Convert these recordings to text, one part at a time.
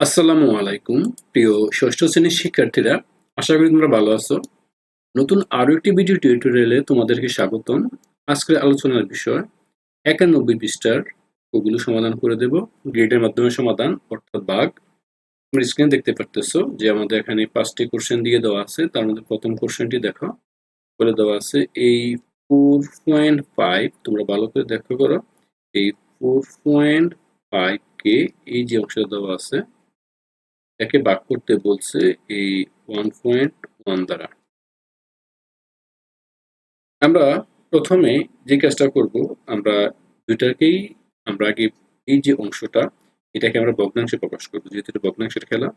আসসালামু আলাইকুম, প্রিয় ষষ্ঠ শ্রেণির শিক্ষার্থীরা। আশা করি তোমরা ভালো আছো। নতুন আরও একটি ভিডিও টিউটোরিয়ালে তোমাদেরকে স্বাগতম। আজকের আলোচনার বিষয়, একানব্বই পৃষ্ঠার ওগুলো সমাধান করে দেব। গ্রেডের মাধ্যমে সমাধান, অর্থাৎ বাঘ। তোমরা স্ক্রিনে দেখতে পারতেছো যে আমাদের এখানে পাঁচটি কোশ্চেন দিয়ে দেওয়া আছে। তার মধ্যে প্রথম কোশ্চেনটি দেখো। বলে দেওয়া আছে, এই ফোর পয়েন্ট ফাইভ তোমরা ভালো করে দেখো করো। এই ফোর পয়েন্ট ফাইভ কে এই যে অংশটা দেওয়া আছে একে ভাগ করতে বলছে এই ওয়ান পয়েন্ট ওয়ান দ্বারা। আমরা প্রথমে যে কাজটা করব, আমরা দুইটাকেই, আমরা আগে এই যে অংশটা, এটাকে আমরা ভগ্নাংশে প্রকাশ করব। যেহেতু এটা ভগ্নাংশের খেলা,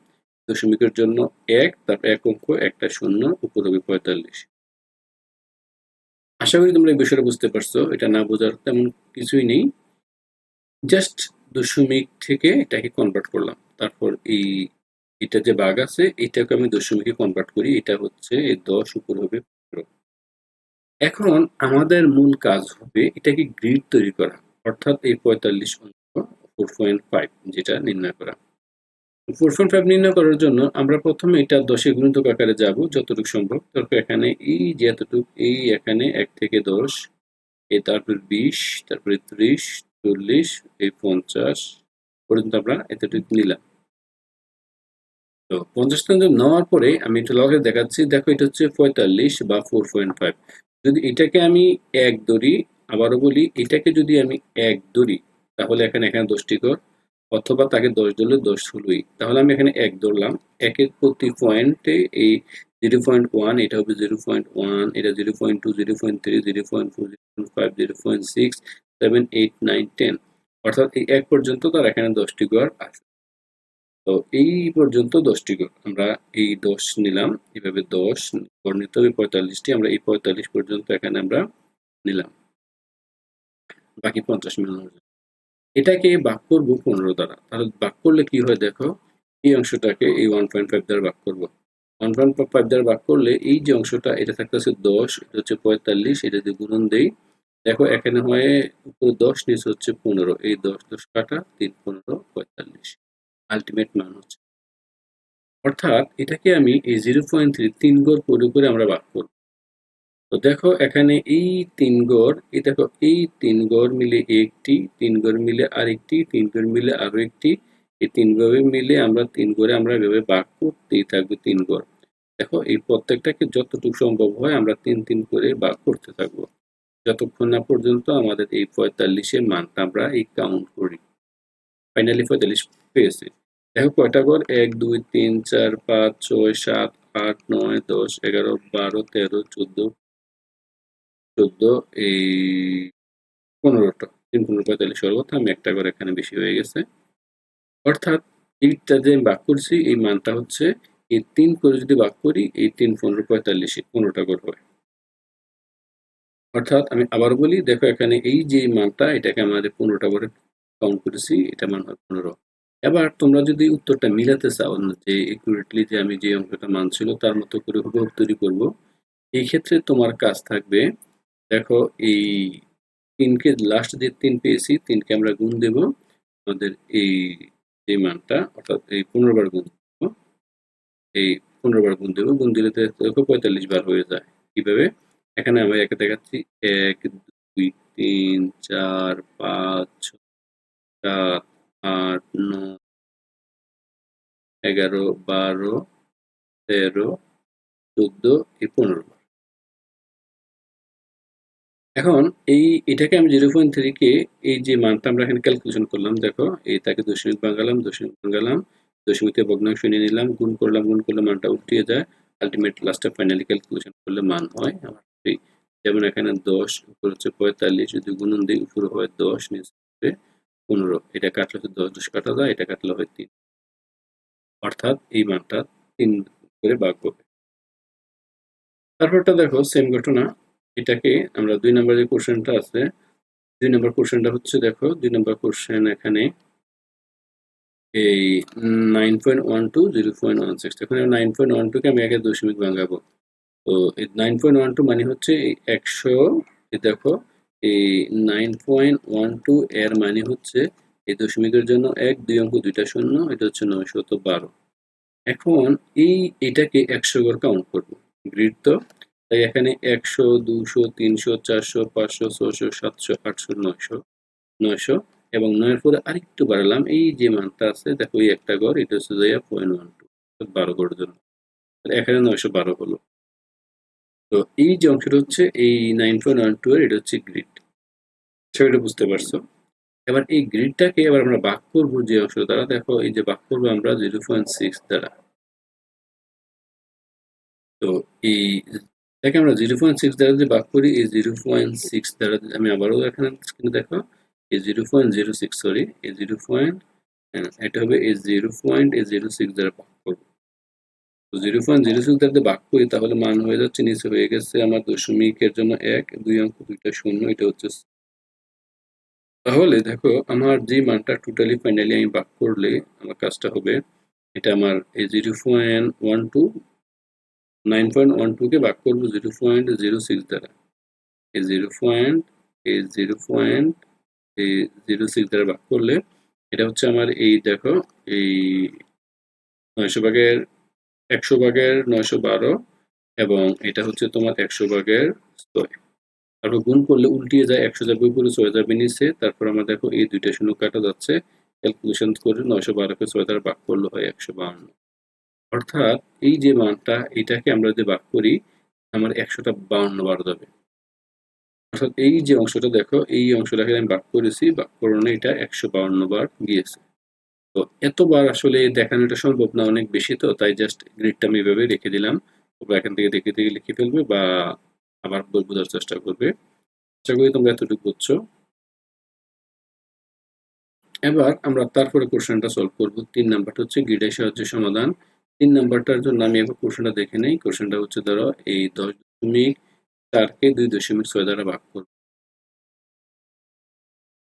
দশমিকের জন্য এক তারপর এক অঙ্ক, একটা শূন্য উপর হবে পঁয়তাল্লিশ। আশা করি তোমরা এই বিষয়টা বুঝতে পারছ। এটা না বোঝার তেমন কিছুই নেই। জাস্ট দশমিক থেকে এটাকে কনভার্ট করলাম। তারপর এই এটা যে বাঘ আছে, এটাকে আমি দশমিকে কনভার্ট করি, এটা হচ্ছে দশ উপর হবে পনেরো। এখন আমাদের মূল কাজ হবে এটাকে গ্রিড তৈরি করা, অর্থাৎ এই পঁয়তাল্লিশ অঙ্ক ফোর পয়েন্ট ফাইভ যেটা নির্ণয় করা। ফোর পয়েন্ট ফাইভ নির্ণয় করার জন্য আমরা প্রথমে এটা দশে গুণিতক আকারে যাব, যতটুকু সম্ভব। তারপর এখানে এই যে এতটুকু, এই এখানে এক থেকে দশ এই তারপর বিশ, তারপরে ত্রিশ, চল্লিশ, এই পঞ্চাশ পর্যন্ত আমরা এতটুকু নিলাম। তো পঞ্চাশ স্থান নেওয়ার পরে আমি একটু লগে দেখাচ্ছি। দেখো এটা হচ্ছে পঁয়তাল্লিশ বা ফোর পয়েন্ট ফাইভ যদি এটাকে আমি এক ধরি, আবারও বলি, এটাকে যদি আমি এক ধরি, তাহলে এখানে এখানে দশটি কর, অথবা তাকে দশ ধরলে দশ ষোলোই। তাহলে আমি এখানে এক ধরলাম। একের প্রতি পয়েন্টে এই জিরো পয়েন্ট ওয়ান এটা হবে জিরো পয়েন্ট ওয়ান এটা zero point two zero point three zero point four zero point five zero point six seven eight nine ten অর্থাৎ এই এক পর্যন্ত তার এখানে দশটি গড় আছে তো এই পর্যন্ত দশটি আমরা এই দশ নিলাম। এভাবে দশ নিতে হবে পঁয়তাল্লিশটি আমরা এই পঁয়তাল্লিশ পর্যন্ত এখানে আমরা নিলাম। বাকি পঞ্চাশ মিলানোর জন্য। এটাকে ভাগ করব পনেরো দ্বারা। তাহলে ভাগ করলে কি হয় দেখো, এই অংশটাকে এই ওয়ান পয়েন্ট ফাইভ দ্বারা ভাগ করব। ওয়ান পয়েন্ট ফাইভ দ্বারা ভাগ করলে এই যে অংশটা, এটা থাকতেছে দশ, এটা হচ্ছে পঁয়তাল্লিশ, এটা যদি গুণন দেই। দেখো এখানে হয় উপরে দশ, নিচে হচ্ছে পনেরো। এই দশ দশ কাটা, তিন, পনেরো, পঁয়তাল্লিশ। আলটিমেট মান হচ্ছে। অর্থাৎ এটাকে আমি এই জিরো পয়েন্ট থ্রি তিন গড় করে করে আমরা ভাগ করব। তো দেখো এখানে এই তিন গড় এই দেখো এই তিন গড় মিলে একটি, তিন গড় মিলে আরেকটি, তিন গড় মিলে আরও একটি, এই তিন গড়ে মিলে আমরা তিন গড়ে আমরা এভাবে ভাগ করতেই থাকবে তিন গড় দেখো এই প্রত্যেকটাকে যতটুকু সম্ভব হয় আমরা তিন তিন করে ভাগ করতে থাকব। যতক্ষণ না পর্যন্ত আমাদের এই পঁয়তাল্লিশের মানটা আমরা এই কাউন্ট করি। ফাইনালি পঁয়তাল্লিশ। পেয়েছি। দেখো কয়টা ঘর এক, দুই, তিন, চার, পাঁচ, ছয়, সাত, আট, নয়, দশ, এগারো, বারো, তেরো, চোদ্দ চোদ্দ, এই পনেরোটা। তিন, পনেরো, পঁয়তাল্লিশ কথা আমি একটা ঘর এখানে বেশি হয়ে গেছে। অর্থাৎ এইটা যে আমি ভাগ করছি, এই মানটা হচ্ছে এই তিন করে যদি ভাগ করি, এই তিন, পনেরো, পঁয়তাল্লিশে পনেরোটা ঘর হয়। অর্থাৎ আমি আবার বলি, দেখো এখানে এই যে মানটা, এটাকে আমাদের পনেরোটা করে কাউন্ট করেছি, এটা মান হয় পনেরো। এবার তোমরা যদি উত্তরটা মিলাতে চাও যে একুরেটলি যে আমি যে অঙ্কটা মান ছিল তার মতো করে হুবহু তৈরি করব, এই ক্ষেত্রে তোমার কাজ থাকবে, দেখো এই তিনকে লাস্ট যে তিন পেয়েছি, তিনকে আমরা গুণ দেব, আমাদের এই যে মানটা, অর্থাৎ এই পনেরো বার গুণ দেব, এই পনেরো বার গুণ দেবো, গুণ দিলে দেখো পঁয়তাল্লিশ বার হয়ে যায়, কীভাবে? এখানে আমি একে দেখাচ্ছি, এক, দুই, তিন, চার পাঁচ ছয় সাত আট নয় এগারো, বারো, তেরো, চোদ্দ এই পনেরো। এখন এই, এটাকে আমি জিরো পয়েন্ট থ্রিকে এই যে মানটা আমরা এখানে ক্যালকুলেশন করলাম, দেখো এই তাকে দশমিক ভাঙালাম দশমিক ভাঙালাম দশমিকে ভগ্নাংশ নিয়ে নিলাম, গুণ করলাম, গুণ করলে মানটা উঠিয়ে যায় আলটিমেট লাস্টে ফাইনালি ক্যালকুলেশন করলে মান হয় আমার যেমন এখানে দশ উপর হচ্ছে পঁয়তাল্লিশ, যদি গুণন দিই, উপরে হয় দশ, নিচে পনেরো। এটা কাটলে হচ্ছে দশ দশ কাটা যায়, এটা কাটলে হয় তিন। অর্থাৎ এই মানটা তিন করে ভাগ হবে তারপরটা দেখো সেম ঘটনা। এটাকে আমরা দুই নম্বর যে কোশ্চেনটা আছে, দুই নম্বর কোশ্চেনটা হচ্ছে দেখো, দুই নম্বর কোশ্চেন এখানে এই nine point one two zero point one six এখানে নাইন পয়েন্ট ওয়ান টুকে আমি আগে দশমিক ভাঙাবো। তো এই নাইন পয়েন্ট ওয়ান টু মানে হচ্ছে একশো দেখো, এই নাইন পয়েন্ট ওয়ান টু এর মানে হচ্ছে এই দশমিকের জন্য এক, দুই অঙ্ক, দুইটা শূন্য, এটা হচ্ছে নয়শত বারো। এখন এই, এটাকে একশো ঘর কাউন্ট করব। গ্রিড তো, তাই এখানে একশো, দুশো, তিনশো, চারশো, পাঁচশো ছশো সাতশো, আটশো, নয়শো নয়শো এবং নয়ের পরে আরেকটু বাড়ালাম। এই যে মানটা আছে, দেখো, এই একটা ঘর এটা হচ্ছে যাইয়া পয়েন্ট ওয়ান টু বারো ঘরের জন্য। এখানে নয়শো বারো হলো। তো এই যে অংশটা হচ্ছে এই নাইন পয়েন্ট ওয়ান টু এর, এটা হচ্ছে গ্রিড সেটা বুঝতে পারছ? এবার এই গ্রিডটাকে এবার আমরা ভাগ করব যে অংশ দ্বারা। দেখো, এই যে ভাগ করব আমরা জিরো পয়েন্ট সিক্স দ্বারা। তো এই এটাকে আমরা জিরো পয়েন্ট সিক্স দ্বারা যদি ভাগ করি, এই জিরো পয়েন্ট সিক্স দ্বারা আমি আবারও এখানে স্ক্রিনে দেখো। এই zero point zero six sorry এই জিরো পয়েন্ট এটা হবে এই জিরো পয়েন্ট এই জিরো সিক্স দ্বারা ভাগ করব। তো জিরো পয়েন্ট জিরো সিক্স দ্বারা ভাগ করি, তাহলে মান হয়ে যাচ্ছে, নিচে হয়ে গেছে আমার দশমিকের জন্য এক, দুই অঙ্ক দুইটা শূন্য, এটা হচ্ছে তাহলে দেখো, আমার যে মানটা টোটালি ফাইনালি আমি ভাগ করলে আমার কাজটা হবে, এটা আমার এই zero point one two nine point one টুকে ভাগ করব জিরো পয়েন্ট জিরো সিক্স দ্বারা। এই জিরো পয়েন্ট এই জিরো পয়েন্ট এই জিরো সিক্স দ্বারা ভাগ করলে এটা হচ্ছে আমার এই দেখো, এই নয়শো ভাগের একশো ভাগের নয়শো বারো এবং এটা হচ্ছে তোমার একশো ভাগের ছয়। তারপর গুণ করলে উল্টিয়ে যায় একশো যাবে উপরে ছয় যাবে তারপর আমরা দেখো এই দুইটা শূন্য কাটা যাচ্ছে। ক্যালকুলেশন করে নয়শো বারোকে ছয় দ্বারা ভাগ করলে হয় একশো বাউন্ন অর্থাৎ এই যে মানটা, এটাকে আমরা যদি ভাগ করি, আমার একশোটা বাউন্ন বার যাবে। অর্থাৎ এই যে অংশটা দেখো, এই অংশটাকে আমি ভাগ করেছি, ভাগ করণে এটা একশো বাউন্ন বার গিয়েছে। তো এতবার আসলে দেখানোটা সম্ভব না, অনেক বেশি তো, তাই জাস্ট গ্রিডটা আমি এভাবে রেখে দিলাম। তোমরা এখান থেকে দেখে দেখে লিখে ফেলবে বা আবার বই বোঝার চেষ্টা করবে। আশা করি তোমরা এতটুকু বুঝছ। এবার আমরা তারপরে কোশ্চেনটা সলভ করব। তিন নাম্বারটা হচ্ছে গ্রিডের সাহায্যে সমাধান। তিন নাম্বারটার জন্য আমি এখন কোশ্চেনটা দেখে নেই। কোশ্চেনটা হচ্ছে, ধরো, এই দশ দশমিক চারকে দুই দশমিক ছয় দ্বারা ভাগ করব।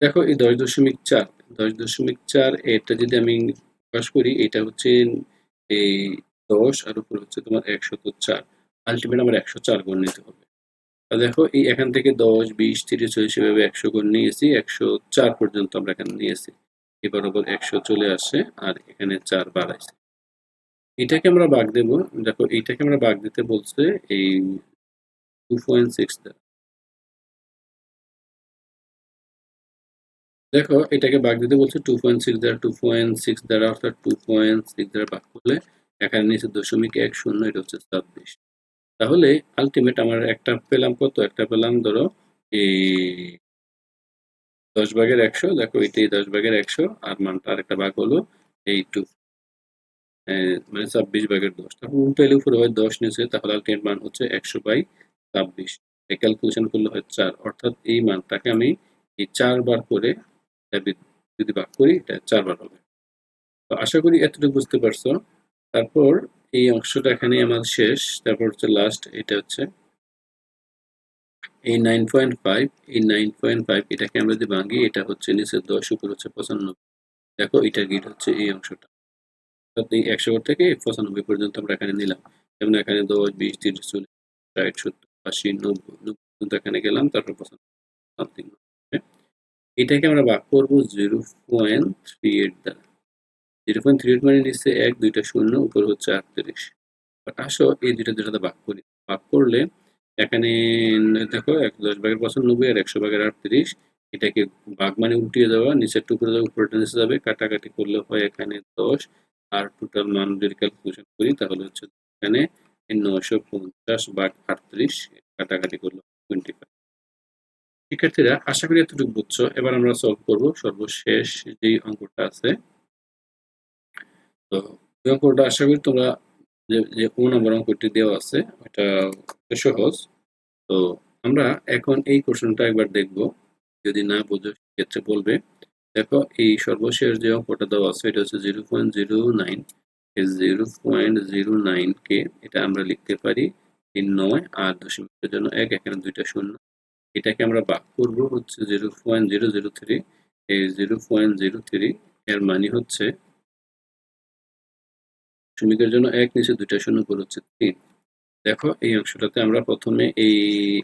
দেখো, এই দশ দশমিক চার, দশ দশমিক চার এটা যদি আমি প্রকাশ করি, এটা হচ্ছে এই দশ, আর উপর হচ্ছে তোমার একশত চার। আলটিমেট আমার একশো চার গুণ নিতে হবে। দেখো, এই এখান থেকে দশ, বিশ, তিরিশ, চল্লিশ, এভাবে একশো করে নিয়েছি একশো চার পর্যন্ত আমরা এখানে নিয়েছি এবার ওপর একশো চলে আসে আর এখানে চার বাড়াইছে এটাকে আমরা বাগ দেব। দেখো এইটাকে আমরা বাগ দিতে বলছে এই টু পয়েন্ট সিক্স দেখো, এটাকে বাগ দিতে বলছে টু পয়েন্ট সিক্স দ্বারা টু পয়েন্ট সিক্স দ্বারা, অর্থাৎ টু পয়েন্ট সিক্স দ্বারা ভাগ করলে এখানে নিচে দশমিক এক শূন্য, এটা হচ্ছে ছাব্বিশ। তাহলে আলটিমেট আমার একটা পেলাম কত? একটা পেলাম ধরো এই দশ ভাগের একশো, দেখো এটাই দশ ভাগের একশো, আর মানটা আরেকটা ভাগ হলো এই টু মানে ছাব্বিশ ভাগের দশ। তারপর উল্টাইলে উপরে হয় দশ নিচে, তাহলে আলটিমেট মান হচ্ছে একশো বাই ছাব্বিশ। এই ক্যালকুলেশন করলে হয় চার। অর্থাৎ এই মানটাকে আমি এই চারবার করে যদি ভাগ করি, এটা চারবার হবে। তো আশা করি এতটুকু বুঝতে পারছ। তারপর এই অংশটা এখানে আমার শেষ। তারপর হচ্ছে লাস্ট এটা হচ্ছে এই নাইন পয়েন্ট ফাইভ এই নাইন পয়েন্ট ফাইভ এটাকে আমরা যদি ভাঙি, এটা হচ্ছে নিচে দশ, উপর হচ্ছে পঁচানব্বই। দেখো, এটা গিট হচ্ছে এই অংশটা। এই একশো থেকে পঁচানব্বই পর্যন্ত আমরা এখানে নিলাম। যেমন এখানে দশ, বিশ, তিরিশ, চল্লিশ, ষাট, সত্তর, আশি, নব্বই নব্বই পর্যন্ত এখানে গেলাম, তারপর পঁচানব্বই এটাকে আমরা ভাগ করব জিরো পয়েন্ট থ্রি এইট দ্বারা। জিরো পয়েন্ট থ্রি মানে এক, দুইটা শূন্য, উপর হচ্ছে আটত্রিশ। আসো, এই দুইটা দুটাতে ভাগ করি। ভাগ করলে এখানে দেখো এক দশ ভাগের পঁচানব্বই আর একশো ভাগের আটত্রিশ, এটাকে ভাগ মানে উল্টিয়ে দেওয়া, নিচের টুকরো যাবে উপরেটা নিচে যাবে। কাটাকাটি করলে হয় এখানে দশ, আর টোটাল মান যদি ক্যালকুলেশন করি, তাহলে হচ্ছে এখানে নয়শো পঞ্চাশ ভাগ আটত্রিশ, কাটাকাটি করলে টোয়েন্টি ফাইভ শিক্ষার্থীরা, আশা করি এতটুকু বুঝছ। এবার আমরা সলভ করব সর্বশেষ যে অঙ্কটা আছে তো এই অঙ্কটা আশা করি তোমরা যে যে কোন নম্বর অঙ্কটি দেওয়া আছে ওটা সহজ। তো আমরা এখন এই কোশ্চেনটা একবার দেখব। যদি না বোঝো ক্ষেত্রে বলবে, দেখো এই সর্বশেষ যে অঙ্কটা দেওয়া আছে, এটা হচ্ছে জিরো পয়েন্ট জিরো নাইন এই জিরো পয়েন্ট জিরো নাইনকে এটা আমরা লিখতে পারি তিন নয় আর দশমিকের জন্য এক, এখানে দুইটা শূন্য। এটাকে আমরা ভাগ করব হচ্ছে zero point zero zero three এই জিরো পয়েন্ট জিরো থ্রি এর মানে হচ্ছে দশমিকের জন্য এক নিচে দুইটা শূন্য করে হচ্ছে তিন। দেখো, এই অংশটাতে আমরা প্রথমে এই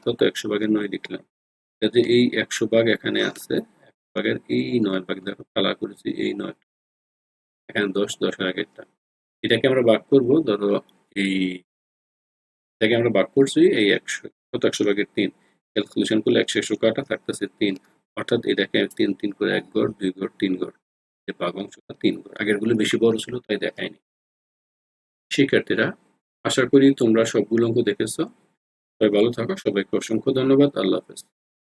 কত? একশো ভাগের নয় লিখলাম। যাতে এই একশো ভাগ এখানে আছে, একশো ভাগের এই নয় ভাগ, দেখো কালা করেছি এই নয়। এখানে দশ দশের আগেরটা। এটাকে আমরা ভাগ করব, ধরো এই এটাকে আমরা ভাগ করছি এই একশো, কত? একশো ভাগের তিন। ক্যালকুলেশন করলে একশো একশো কাটা থাকতেছে তিন। অর্থাৎ এটাকে তিন তিন করে এক গড়, দুই গড়, তিন গড়। যে ভাগ অংশটা তিন গড়। আগেরগুলো বেশি বড় ছিল, তাই দেখায়নি। শিক্ষার্থীরা, আশা করি তোমরা সবগুলো অঙ্ক দেখেছ। সবাই ভালো থাকো, সবাইকে অসংখ্য ধন্যবাদ। আল্লাহ হাফেজ।